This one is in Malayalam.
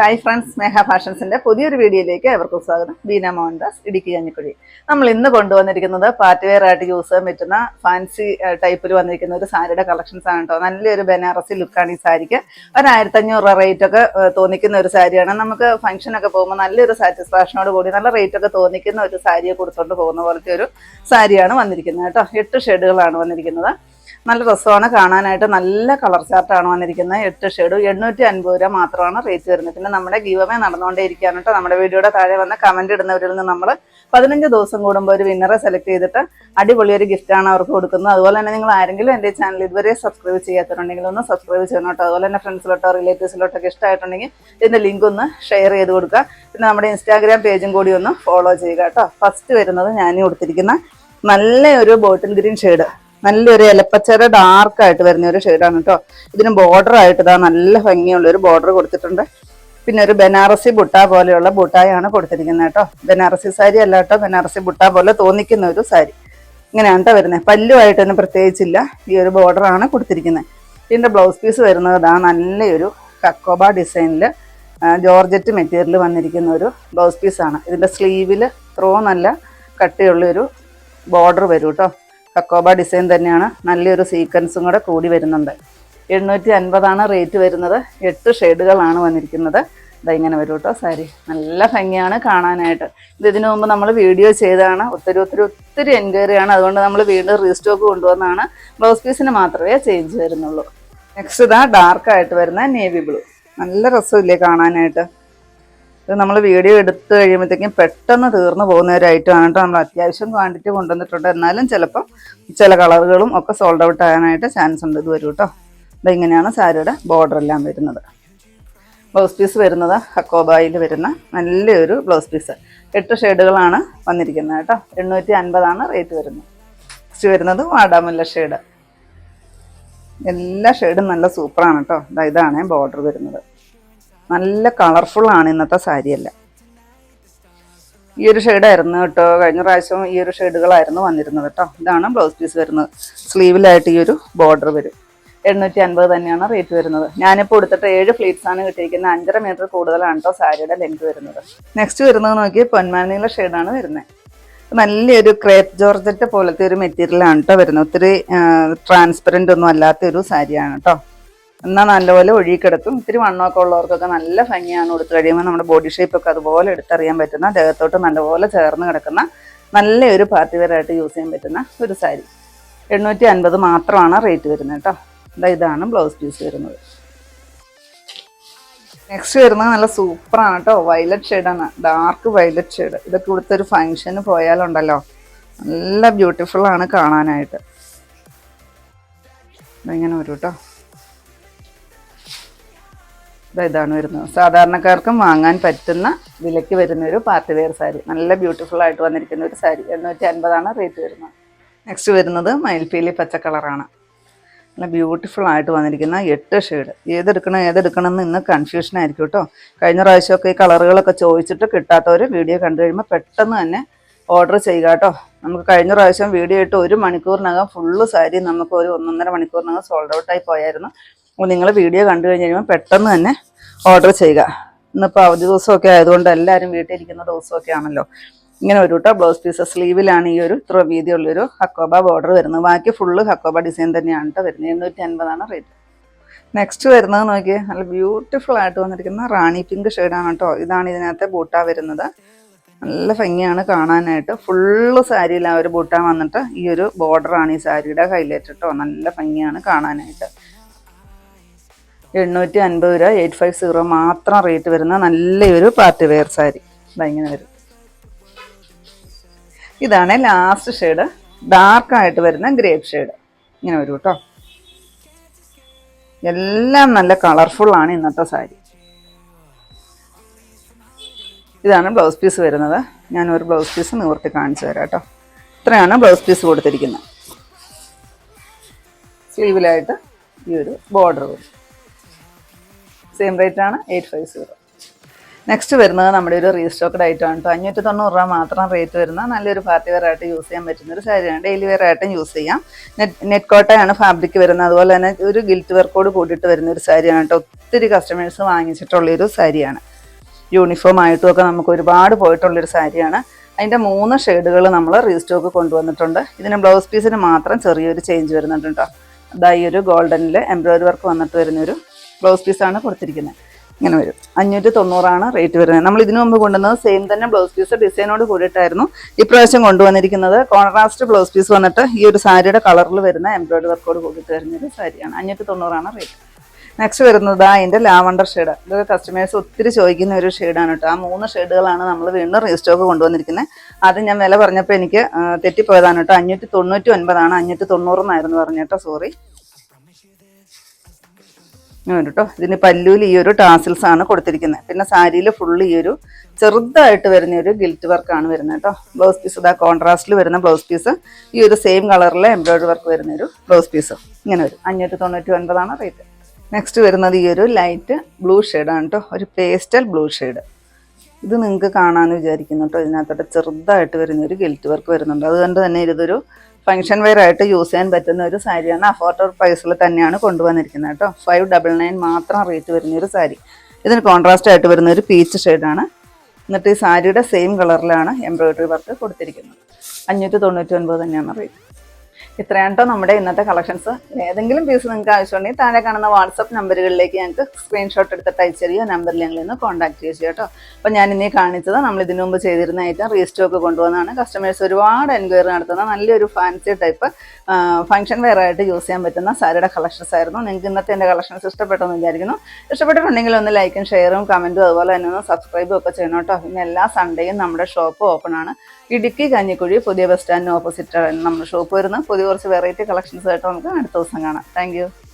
ഹായ് ഫ്രണ്ട്സ് സ്നേഹ ഫാഷൻസിന്റെ പുതിയൊരു വീഡിയോയിലേക്ക് എവർക്കും സ്വാഗതം. ബീന മോഹൻദാസ് ഇടുക്കി കഞ്ഞിക്കുഴി. നമ്മൾ ഇന്ന് കൊണ്ടുവന്നിരിക്കുന്നത് പാർട്ടിവെയർ ആയിട്ട് യൂസ് ചെയ്യാൻ പറ്റുന്ന ഫാൻസി ടൈപ്പിൽ വന്നിരിക്കുന്ന ഒരു സാരിയുടെ കളക്ഷൻസ് ആണ് കേട്ടോ നല്ലൊരു ബനാറസി ലുക്കാണ് ഈ സാരിക്ക്. ഒരു ആയിരത്തഞ്ഞൂറ് റേറ്റ് ഒക്കെ തോന്നിക്കുന്ന ഒരു സാരിയാണ്. നമുക്ക് ഫംഗ്ഷനൊക്കെ പോകുമ്പോൾ നല്ലൊരു സാറ്റിസ്ഫാക്ഷനോട് കൂടി നല്ല റേറ്റ് ഒക്കെ തോന്നിക്കുന്ന ഒരു സാരിയെ കൊടുത്തുകൊണ്ട് പോകുന്ന പോലത്തെ ഒരു സാരിയാണ് വന്നിരിക്കുന്നത് കേട്ടോ എട്ട് ഷെയ്ഡുകളാണ് വന്നിരിക്കുന്നത്. നല്ല രസമാണ് കാണാനായിട്ട് നല്ല കളർ ചാർട്ടാണ് വന്നിരിക്കുന്നത്. എട്ട് ഷെയ്ഡും എണ്ണൂറ്റി അൻപത് രൂപ മാത്രമാണ് റേറ്റ് വരുന്നത്. പിന്നെ നമ്മുടെ ഗീവമേ നടന്നുകൊണ്ടേയിരിക്കുകയാണ് കേട്ടോ നമ്മുടെ വീഡിയോയുടെ താഴെ വന്ന് കമന്റ് ഇടുന്നവരിൽ നിന്ന് നമ്മൾ പതിനഞ്ച് ദിവസം കൂടുമ്പോൾ ഒരു വിന്നറെ സെലക്ട് ചെയ്തിട്ട് അടിപൊളി ഒരു ഗിഫ്റ്റാണ് അവർക്ക് കൊടുക്കുന്നത്. അതുപോലെ തന്നെ നിങ്ങൾ ആരെങ്കിലും എന്റെ ചാനൽ ഇതുവരെ സബ്സ്ക്രൈബ് ചെയ്യാത്തവരുണ്ടെങ്കിൽ ഒന്ന് സബ്സ്ക്രൈബ് ചെയ്യണം കേട്ടോ അതുപോലെ തന്നെ ഫ്രണ്ട്സിലോട്ടോ റിലേറ്റീവ്സിലോട്ടോ ഒക്കെ ഇഷ്ടമായിട്ടുണ്ടെങ്കിൽ ഇതിന്റെ ലിങ്ക് ഒന്ന് ഷെയർ ചെയ്ത് കൊടുക്കുക. പിന്നെ നമ്മുടെ ഇൻസ്റ്റാഗ്രാം പേജും കൂടി ഒന്ന് ഫോളോ ചെയ്യുക കേട്ടോ ഫസ്റ്റ് വരുന്നത് ഞാൻ കൊടുത്തിരിക്കുന്ന നല്ല ഒരു ബോട്ടിൽ ഗ്രീൻ ഷെയ്ഡ് നല്ലൊരു ഇലപ്പച്ചയുടെ ഡാർക്ക് ആയിട്ട് വരുന്ന ഒരു ഷെയ്ഡാണ് കേട്ടോ. ഇതിന് ബോർഡർ ആയിട്ട് ഇതാ നല്ല ഭംഗിയുള്ള ഒരു ബോർഡർ കൊടുത്തിട്ടുണ്ട്. പിന്നെ ഒരു ബനാറസി ബുട്ട പോലെയുള്ള ബുട്ടായാണ് കൊടുത്തിരിക്കുന്നത് കേട്ടോ. ബനാറസി സാരി അല്ല കേട്ടോ ബനാറസി ബുട്ട പോലെ തോന്നിക്കുന്ന ഒരു സാരി. ഇങ്ങനെയാണ് കേട്ടോ വരുന്നത്. പല്ലുമായിട്ടൊന്നും പ്രത്യേകിച്ചില്ല. ഈ ഒരു ബോർഡറാണ് കൊടുത്തിരിക്കുന്നത്. ഇതിന്റെ ബ്ലൗസ് പീസ് വരുന്നത് ഇതാ നല്ലൊരു കക്കോബ ഡിസൈനിൽ ജോർജറ്റ് മെറ്റീരിയൽ വന്നിരിക്കുന്ന ഒരു ബ്ലൗസ് പീസാണ് ഇതിന്റെ സ്ലീവിൽ ത്രോ നല്ല കട്ടിയുള്ളൊരു ബോർഡർ വരും കേട്ടോ കക്കോബ ഡിസൈൻ തന്നെയാണ്. നല്ലൊരു സീക്വൻസും കൂടെ കൂടി വരുന്നുണ്ട്. എണ്ണൂറ്റി അൻപതാണ് റേറ്റ് വരുന്നത്. എട്ട് ഷെയ്ഡുകളാണ് വന്നിരിക്കുന്നത്. ഇങ്ങനെ വരും കേട്ടോ സാരി. നല്ല ഭംഗിയാണ് കാണാനായിട്ട്. ഇത് ഇതിനു മുമ്പ് നമ്മൾ വീഡിയോ ചെയ്തതാണ്. ഒത്തിരി ഒത്തിരി ഒത്തിരി എൻക്വയറിയാണ്. അതുകൊണ്ട് നമ്മൾ വീണ്ടും റീസ്റ്റോക്ക് കൊണ്ടുവന്നാണ്. ബ്ലൗസ് പീസിന് മാത്രമേ ചേഞ്ച് വരുന്നുള്ളൂ. നെക്സ്റ്റ് ഇതാ ഡാർക്കായിട്ട് വരുന്ന നേവി ബ്ലൂ നല്ല രസമില്ലേ കാണാനായിട്ട്? ഇത് നമ്മൾ വീഡിയോ എടുത്തു കഴിയുമ്പോഴത്തേക്കും പെട്ടെന്ന് തീർന്നു പോകുന്ന ഒരു ഐറ്റം ആണ് കേട്ടോ നമ്മൾ അത്യാവശ്യം ക്വാണ്ടിറ്റി കൊണ്ടുവന്നിട്ടുണ്ട്. എന്നാലും ചിലപ്പം ചില കളറുകളും ഒക്കെ സോൾഡ് ഔട്ട് ആകാനായിട്ട് ചാൻസ് ഉണ്ട്. ഇത് വരും കേട്ടോ അപ്പം ഇങ്ങനെയാണ് സാരിയുടെ ബോർഡർ എല്ലാം വരുന്നത്. ബ്ലൗസ് പീസ് വരുന്നത് ഹക്കോബായിൽ വരുന്ന നല്ലൊരു ബ്ലൗസ് പീസ് എട്ട് ഷെയ്ഡുകളാണ് വന്നിരിക്കുന്നത് കേട്ടോ. എണ്ണൂറ്റി അൻപതാണ് റേറ്റ് വരുന്നത്. നെക്സ്റ്റ് വരുന്നത് വാടാമുല്ല ഷെയ്ഡ് എല്ലാ ഷെയ്ഡും നല്ല സൂപ്പറാണ് കേട്ടോ ഇതാണ് ബോർഡർ വരുന്നത്. നല്ല കളർഫുൾ ആണ് ഇന്നത്തെ സാരിയല്ല ഈ ഒരു ഷെയ്ഡായിരുന്നു കേട്ടോ. കഴിഞ്ഞ പ്രാവശ്യം ഈ ഒരു ഷെയ്ഡുകളായിരുന്നു വന്നിരുന്നത് കേട്ടോ. ഇതാണ് ബ്ലൗസ് പീസ് വരുന്നത്. സ്ലീവിലായിട്ട് ഈ ഒരു ബോർഡർ വരും. എണ്ണൂറ്റി അൻപത് തന്നെയാണ് റേറ്റ് വരുന്നത്. ഞാനിപ്പോൾ കൊടുത്തിട്ട് ഏഴ് ഫ്ലീറ്റ്സ് ആണ് കിട്ടിയിരിക്കുന്നത്. അഞ്ചര മീറ്റർ കൂടുതലാണ് കേട്ടോ സാരിയുടെ ലെങ്ത് വരുന്നത്. നെക്സ്റ്റ് വരുന്നത് നോക്കി പൊന്മാനീല ഷെയ്ഡാണ് വരുന്നത് നല്ലൊരു ക്രേപ്പ് ജോർജറ്റ് പോലത്തെ ഒരു മെറ്റീരിയലാണ് കേട്ടോ വരുന്നത്. ഒത്തിരി ട്രാൻസ്പെറന്റ് ഒന്നും അല്ലാത്ത ഒരു സാരിയാണ് കേട്ടോ എന്നാൽ നല്ലപോലെ ഒഴുകിക്കിടക്കും ഇത്തിരി വണ്ണമൊക്കെ ഉള്ളവർക്കൊക്കെ നല്ല ഭംഗിയാണ് കൊടുത്തു കഴിയുമ്പോൾ നമ്മുടെ ബോഡി ഷേപ്പൊക്കെ അതുപോലെ എടുത്തറിയാൻ പറ്റുന്ന ദേഹത്തോട്ട് നല്ലപോലെ ചേർന്ന് കിടക്കുന്ന നല്ല ഒരു പാർട്ടി വെയറായിട്ട് യൂസ് ചെയ്യാൻ പറ്റുന്ന ഒരു സാരി എണ്ണൂറ്റി അൻപത് മാത്രമാണ് റേറ്റ് വരുന്നത് കേട്ടോ. ഇതാ ഇതാണ് ബ്ലൗസ് പീസ് വരുന്നത്. നെക്സ്റ്റ് വരുന്നത് നല്ല സൂപ്പറാണ് കേട്ടോ. വയലറ്റ് ഷെയ്ഡാണ് ഡാർക്ക് വയലറ്റ് ഷെയ്ഡ് ഇതൊക്കെ ഇവിടുത്തെ ഒരു ഫങ്ഷന് പോയാലുണ്ടല്ലോ. നല്ല ബ്യൂട്ടിഫുൾ ആണ് കാണാനായിട്ട്. ഇങ്ങനെ വരും കേട്ടോ. ഇതാണ് വരുന്നത്. സാധാരണക്കാർക്കും വാങ്ങാൻ പറ്റുന്ന വിലയ്ക്ക് വരുന്ന ഒരു പാർട്ടി വെയർ സാരി. നല്ല ബ്യൂട്ടിഫുൾ ആയിട്ട് വന്നിരിക്കുന്ന ഒരു സാരി. എണ്ണൂറ്റി അൻപതാണ് റേറ്റ് വരുന്നത്. നെക്സ്റ്റ് വരുന്നത് മയിൽപ്പീലി പച്ച കളറാണ്. നല്ല ബ്യൂട്ടിഫുൾ ആയിട്ട് വന്നിരിക്കുന്ന എട്ട് ഷെയ്ഡ് ഏതെടുക്കണം ഏതെടുക്കണം എന്ന് ഇന്ന് കൺഫ്യൂഷൻ ആയിരിക്കും കേട്ടോ കഴിഞ്ഞ പ്രാവശ്യമൊക്കെ ഈ കളറുകളൊക്കെ ചോദിച്ചിട്ട് കിട്ടാത്തവർ വീഡിയോ കണ്ടു കഴിയുമ്പോൾ പെട്ടെന്ന് തന്നെ ഓർഡർ ചെയ്യുക കേട്ടോ നമുക്ക് കഴിഞ്ഞ പ്രാവശ്യം വീഡിയോ ഇട്ട് ഒരു മണിക്കൂറിനകം ഫുള്ള് സാരി നമുക്ക് ഒരു ഒന്നൊന്നര മണിക്കൂറിനകം സോൾഡ് ഔട്ടായി പോയായിരുന്നു. അപ്പോൾ നിങ്ങൾ വീഡിയോ കണ്ടു കഴിഞ്ഞ് കഴിയുമ്പോൾ പെട്ടെന്ന് തന്നെ ഓർഡർ ചെയ്യുക. ഇന്നിപ്പോൾ അവധി ദിവസമൊക്കെ ആയതുകൊണ്ട് എല്ലാവരും വീട്ടിലിരിക്കുന്ന ദിവസമൊക്കെ ആണല്ലോ. ഇങ്ങനെ ഒരു കേട്ടോ ബ്ലൗസ് പീസ് സ്ലീവിലാണ് ഈ ഒരു ഇത്ര വീതിയുള്ളൊരു ഹക്കോബ ബോർഡർ വരുന്നത്. ബാക്കി ഫുള്ള് ഹക്കോബ ഡിസൈൻ തന്നെയാണ് കേട്ടോ വരുന്നത്. എണ്ണൂറ്റി അൻപതാണ് റേറ്റ് നെക്സ്റ്റ് വരുന്നത് നോക്കിയേ നല്ല ബ്യൂട്ടിഫുൾ ആയിട്ട് വന്നിരിക്കുന്ന റാണി പിങ്ക് ഷെയ്ഡാണ് കേട്ടോ ഇതാണ് ഇതിനകത്തെ ബൂട്ടാ വരുന്നത്. നല്ല ഭംഗിയാണ് കാണാനായിട്ട്. ഫുള്ള് സാരിയിൽ ആ ഒരു ബൂട്ടാ വന്നിട്ട് ഈ ഒരു ബോർഡറാണ് ഈ സാരിയുടെ ഹൈലൈറ്റ് കേട്ടോ നല്ല ഭംഗിയാണ് കാണാനായിട്ട്. എണ്ണൂറ്റി അൻപത് രൂപ എയ്റ്റ് ഫൈവ് സീറോ മാത്രം റേറ്റ് വരുന്ന നല്ലൊരു പാർട്ടി വെയർ സാരി. ഇങ്ങനെ വരും. ഇതാണ് ലാസ്റ്റ് ഷെയ്ഡ്. ഡാർക്ക് ആയിട്ട് വരുന്ന ഗ്രേപ്പ് ഷെയ്ഡ്. ഇങ്ങനെ വരും കേട്ടോ. എല്ലാം നല്ല കളർഫുള്ളാണ് ഇന്നത്തെ സാരി. ഇതാണ് ബ്ലൗസ് പീസ് വരുന്നത്. ഞാൻ ഒരു ബ്ലൗസ് പീസ് നിവർത്തി കാണിച്ചു തരാം കേട്ടോ. ഇത്രയാണ് ബ്ലൗസ് പീസ് കൊടുത്തിരിക്കുന്നത്. സ്ലീവിലായിട്ട് ഈ ഒരു ബോർഡർ വരും. സെയിം റേറ്റ് ആണ് എയ്റ്റ് ഫൈവ് സീറോ നെക്സ്റ്റ് വരുന്നത് നമ്മുടെ ഒരു റീസ്റ്റോക്ക്ഡ് ഐറ്റം ആണ് കേട്ടോ അഞ്ഞൂറ്റി തൊണ്ണൂറ് രൂപ മാത്രം റേറ്റ് വരുന്ന നല്ലൊരു പാർട്ടി വെയർ ആയിട്ട് യൂസ് ചെയ്യാൻ പറ്റുന്ന ഒരു സാരിയാണ്. ഡെയിലി വെയർ ആയിട്ടും യൂസ് ചെയ്യാം. നെറ്റ് നെറ്റ് കോട്ടയാണ് ഫാബ്രിക് വരുന്നത്. അതുപോലെ തന്നെ ഒരു ഗിൽറ്റ് വർക്കോട് കൂടിയിട്ട് വരുന്ന ഒരു സാരിയാണ് കേട്ടോ ഒത്തിരി കസ്റ്റമേഴ്സ് വാങ്ങിച്ചിട്ടുള്ളൊരു സാരിയാണ്. യൂണിഫോം ആയിട്ടും ഒക്കെ നമുക്ക് ഒരുപാട് പോയിട്ടുള്ളൊരു സാരിയാണ്. അതിന്റെ മൂന്ന് ഷെയ്ഡുകൾ നമ്മൾ റീസ്റ്റോക്ക് കൊണ്ടുവന്നിട്ടുണ്ട്. ഇതിന് ബ്ലൗസ് പീസിന് മാത്രം ചെറിയൊരു ചേഞ്ച് വരുന്നുണ്ട് കേട്ടോ അതായി ഒരു ഗോൾഡനിൽ എംബ്രോയിഡറി വർക്ക് വന്നിട്ട് വരുന്നൊരു ബ്ലൗസ് പീസാണ് കൊടുത്തിരിക്കുന്നത് ഇങ്ങനെ വരും. അഞ്ഞൂറ്റി തൊണ്ണൂറാണ് റേറ്റ് വരുന്നത്. നമ്മൾ ഇതിനു മുമ്പ് കൊണ്ടുവന്നത് സെയിം തന്നെ ബ്ലൗസ് പീസ് ഡിസൈനോട് കൂടിയിട്ടായിരുന്നു. ഇപ്രാവശ്യം കൊണ്ടുവന്നിരിക്കുന്നത് കോൺട്രാസ്റ്റ് ബ്ലൗസ് പീസ് വന്നിട്ട് ഈ ഒരു സാരിയുടെ കളറിൽ വരുന്ന എംബ്രോയിഡറി വർക്കോട് കൂടിയിട്ട് വരുന്നൊരു സാരിയാണ്. അഞ്ഞൂറ്റി തൊണ്ണൂറാണ് റേറ്റ് നെക്സ്റ്റ് വരുന്നത് അതിന്റെ ലാവണ്ടർ ഷെയ്ഡ് ഇതൊക്കെ കസ്റ്റമേഴ്സ് ഒത്തിരി ചോദിക്കുന്ന ഒരു ഷെയ്ഡാണ് കേട്ടോ. ആ മൂന്ന് ഷെയ്ഡുകളാണ് നമ്മൾ വീണ്ടും റീസ്റ്റോക്ക് കൊണ്ടുവന്നിരിക്കുന്നത് അത് ഞാൻ വില പറഞ്ഞപ്പോൾ എനിക്ക് തെറ്റിപ്പോയതാണ് കേട്ടോ. അഞ്ഞൂറ്റി തൊണ്ണൂറ്റി ഒൻപതാണ് അഞ്ഞൂറ്റി തൊണ്ണൂറെന്നായിരുന്നു പറഞ്ഞു കേട്ടോ. സോറി കേട്ടോ ഇതിന് പല്ലൂൽ ഈ ഒരു ടാസിൽസ് ആണ് കൊടുത്തിരിക്കുന്നത്. പിന്നെ സാരിയിൽ ഫുൾ ഈ ഒരു ചെറുതായിട്ട് വരുന്ന ഒരു ഗിൽറ്റ് വർക്കാണ് വരുന്നത് കേട്ടോ. ബ്ലൗസ് പീസ് ഇതാ കോൺട്രാസ്റ്റിൽ വരുന്ന ബ്ലൗസ് പീസ് ഈ ഒരു സെയിം കളറിലെ എംബ്രോയിഡറി വർക്ക് വരുന്ന ഒരു ബ്ലൗസ് പീസ് ഇങ്ങനെ ഒരു അഞ്ഞൂറ്റി തൊണ്ണൂറ്റി ഒൻപതാണ് റേറ്റ് നെക്സ്റ്റ് വരുന്നത് ഈ ഒരു ലൈറ്റ് ബ്ലൂ ഷെയ്ഡാണ് കേട്ടോ. ഒരു പേസ്റ്റൽ ബ്ലൂ ഷെയ്ഡ് ഇത് നിങ്ങൾക്ക് കാണാമെന്ന് വിചാരിക്കുന്നു കേട്ടോ. ഇതിനകത്തോട്ട് ചെറുതായിട്ട് വരുന്ന ഒരു ഗിൽറ്റ് വർക്ക് വരുന്നുണ്ട്. അതുകൊണ്ട് തന്നെ ഇതൊരു ഫംഗ്ഷൻ വെയർ ആയിട്ട് യൂസ് ചെയ്യാൻ പറ്റുന്ന ഒരു സാരിയാണ്. അഫോർഡബിൾ പ്രൈസിൽ തന്നെയാണ് കൊണ്ടുവന്നിരിക്കുന്നത് കേട്ടോ. ഫൈവ് ഡബിൾ നയൻ മാത്രം റേറ്റ് വരുന്ന ഒരു സാരി. ഇതിന് കോൺട്രാസ്റ്റ് ആയിട്ട് വരുന്ന ഒരു പീച്ച് ഷെയ്ഡാണ് എന്നിട്ട് ഈ സാരിയുടെ സെയിം കളറിലാണ് എംബ്രോയിഡറി വർക്ക് കൊടുത്തിരിക്കുന്നത്. അഞ്ഞൂറ്റി തൊണ്ണൂറ്റി ഒൻപത് തന്നെയാണ് റേറ്റ് ഇത്രയാണ് കേട്ടോ നമ്മുടെ ഇന്നത്തെ കളക്ഷൻസ് ഏതെങ്കിലും പീസ് നിങ്ങൾക്ക് ആവശ്യമുണ്ടെങ്കിൽ താഴെ കാണുന്ന വാട്സപ്പ് നമ്പറുകളിലേക്ക് ഞങ്ങൾക്ക് സ്ക്രീൻഷോട്ട് എടുത്തിട്ട് അയച്ചു തരിക. നമ്പറിൽ ഞങ്ങൾ ഇന്ന് കോൺടാക്ട് ചെയ്യുക കേട്ടോ അപ്പോൾ ഞാൻ ഇനി കാണിച്ചത് നമ്മൾ ഇതിനു മുമ്പ് ചെയ്തിരുന്ന ഐറ്റം റീസ്റ്റോക്ക് കൊണ്ടുവന്നതാണ്. കസ്റ്റമേഴ്സ് ഒരുപാട് എൻക്വയറി നടത്തുന്ന നല്ലൊരു ഫാൻസി ടൈപ്പ് ഫംഗ്ഷൻ വെയർ ആയിട്ട് യൂസ് ചെയ്യാൻ പറ്റുന്ന സാരിയുടെ കളക്ഷൻസ് ആയിരുന്നു. നിങ്ങൾക്ക് ഇന്നത്തെ എന്റെ കളക്ഷൻസ് ഇഷ്ടപ്പെട്ടെന്ന് വിചാരിക്കുന്നു. ഇഷ്ടപ്പെട്ടിട്ടുണ്ടെങ്കിൽ ഒന്ന് ലൈക്കും ഷെയറും കമന്റും അതുപോലെ തന്നെ ഒന്ന് സബ്സ്ക്രൈബും ഒക്കെ ചെയ്യണം കേട്ടോ പിന്നെ എല്ലാ സൺഡേയും നമ്മുടെ ഷോപ്പ് ഓപ്പൺ ആണ്. ഇടുക്കി കഞ്ഞിക്കുഴി പുതിയ ബസ് സ്റ്റാൻഡിന് ഓപ്പോസിറ്റ് നമ്മുടെ ഷോപ്പ് വരുന്നത്. പുതിയ കുറച്ച് വെറൈറ്റി കളക്ഷൻസ് ആയിട്ട് നമുക്ക് അടുത്ത ദിവസം കാണാം. താങ്ക്